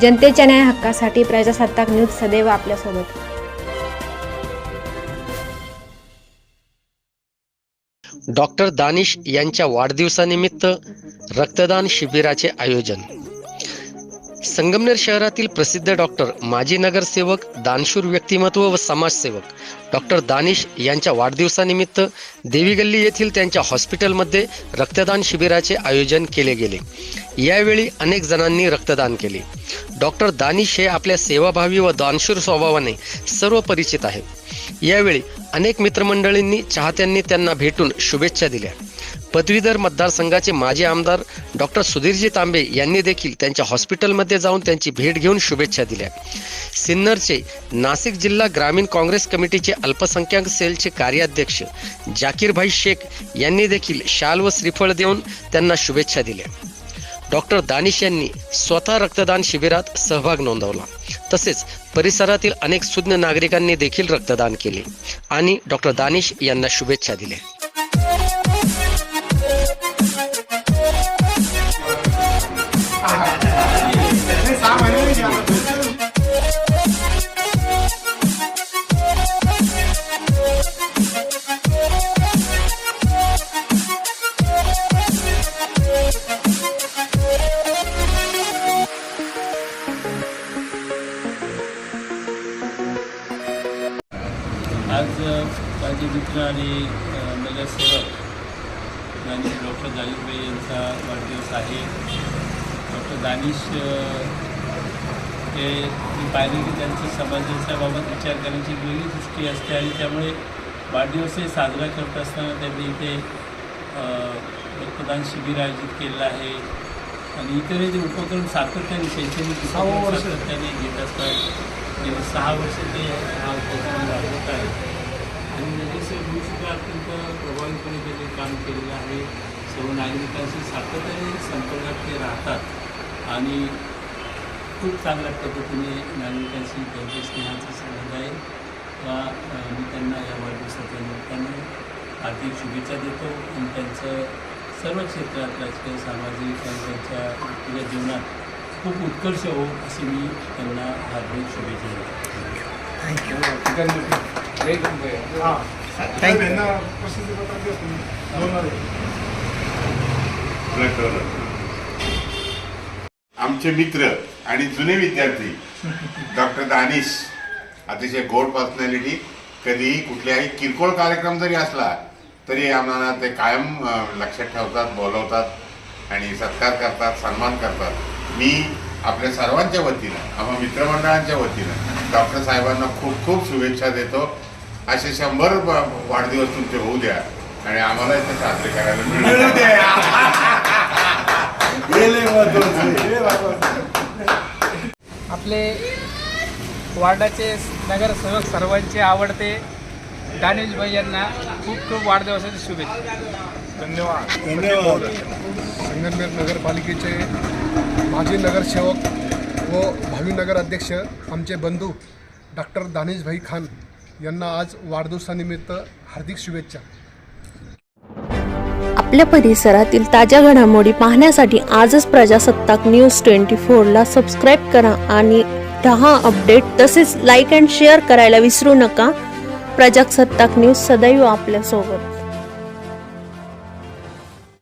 जनतेच्या न्याय हक्कासाठी प्रजासत्ताक न्यूज सदैव आपल्यासोबत. डॉक्टर दानिश यांच्या वाढदिवसानिमित्त रक्तदान शिबिराचे आयोजन. संगमनेर शहरातील प्रसिद्ध डॉक्टर माजी नगरसेवक दानशूर व्यक्तिमत्व व समाजसेवक डॉक्टर दानिश यांच्या वाढदिवसानिमित्त देवीगल्ली येथील त्यांच्या हॉस्पिटलमध्ये रक्तदान शिबिराचे आयोजन केले गेले. यावेळी अनेक जणांनी रक्तदान केले. डॉक्टर दानिश हे आपल्या सेवाभावी व दानशूर स्वभावाने सर्व परिचित आहेत. यावेळी अनेक मित्रमंडळींनी चाहत्यांनी त्यांना भेटून शुभेच्छा दिल्या. पदवीधर मतदारसंघाचे माजी आमदार डॉक्टर सुधीरजी तांबे यांनी देखील त्यांच्या हॉस्पिटलमध्ये जाऊन त्यांची भेट घेऊन शुभेच्छा दिल्या. सिन्नरचे नाशिक जिल्हा ग्रामीण काँग्रेस कमिटीचे अल्पसंख्याक सेलचे कार्याध्यक्ष जाकीरभाई शेख यांनी देखील शाल व श्रीफळ देऊन त्यांना शुभेच्छा दिल्या. डॉक्टर दानिश यांनी स्वतः रक्तदान शिबिरात सहभाग नोंदवला. तसेच परिसरातील अनेक सुज्ञ नागरिकांनी देखील रक्तदान केले आणि डॉक्टर दानिश यांना शुभेच्छा दिल्या. आज माझे मित्र आणि नगरसेवक आणि डॉक्टर दानिशभाई यांचा वाढदिवस आहे. डॉक्टर दानिश हे मी पाहिले की त्यांचं समाजाच्याबाबत विचार करण्याची वेगळी दृष्टी असते आणि त्यामुळे वाढदिवस हे साजरा करत असताना त्यांनी इथे रक्तदान शिबिर आयोजित केलेलं आहे. आणि इतर जे उपक्रम सातत्याने शैक्षणिक उपक्रम सातत्याने घेत असतात. सहा वर्ष ते हा उपक्रम राबवत आहेत आणि नगरसेवक म्हणून सुद्धा अत्यंत प्रभावीपणे त्यांनी काम केलेलं आहे. सर्व नागरिकांशी सातत्याने संपर्कात ते राहतात आणि खूप चांगल्या पद्धतीने नागरिकांशी त्यांच्या स्नेहाचा संबंध आहे. वा अ, मी त्यांना या वाढदिवसाच्या निमित्तानं हार्दिक शुभेच्छा देतो आणि त्यांचं सर्व क्षेत्रात राजकीय सामाजिक आणि त्यांच्या व्यक्तिगत जीवनात खूप उत्कर्ष हो अशी मी त्यांना हार्दिक शुभेच्छा देतो. आमचे मित्र आणि जुने विद्यार्थी डॉक्टर दानिश अतिशय गोड पर्सनॅलिटी कधीही कुठल्याही किरकोळ कार्यक्रम जरी असला तरी आम्हाला ते कायम लक्षात ठेवतात बोलवतात आणि सत्कार करतात सन्मान करतात. मी आपल्या सर्वांच्या वतीनं आम्हा मित्रमंडळांच्या वतीनं डॉक्टर साहेबांना खूप खूप शुभेच्छा देतो. असे शंभर वाढदिवस तुमचे होऊ द्या. आणि आम्हाला इथे साजरे करायला मिळू द्या. आपले वार्डाचे नगरसेवक सर्वांचे आवडते दानिश भाई यांना खूप खूप वाढदिवसाची शुभेच्छा. धन्यवाद. संगमनेर नगरपालिकेचे माजी नगरसेवक व भावी नगर अध्यक्ष आमचे बंधू डॉक्टर दानिशभाई खान. यांना आज वाढदिवसानिमित्त हार्दिक शुभेच्छा. आपल्या परिसरातील ताज्या घडामोडी पाहण्यासाठी आजच प्रजासत्ताक न्यूज ट्वेंटी फोरला सबस्क्राईब करा आणि रहा अपडेट तसेच लाईक अँड शेअर करायला विसरू नका. प्रजासत्ताक न्यूज सदैव आपल्यासोबत.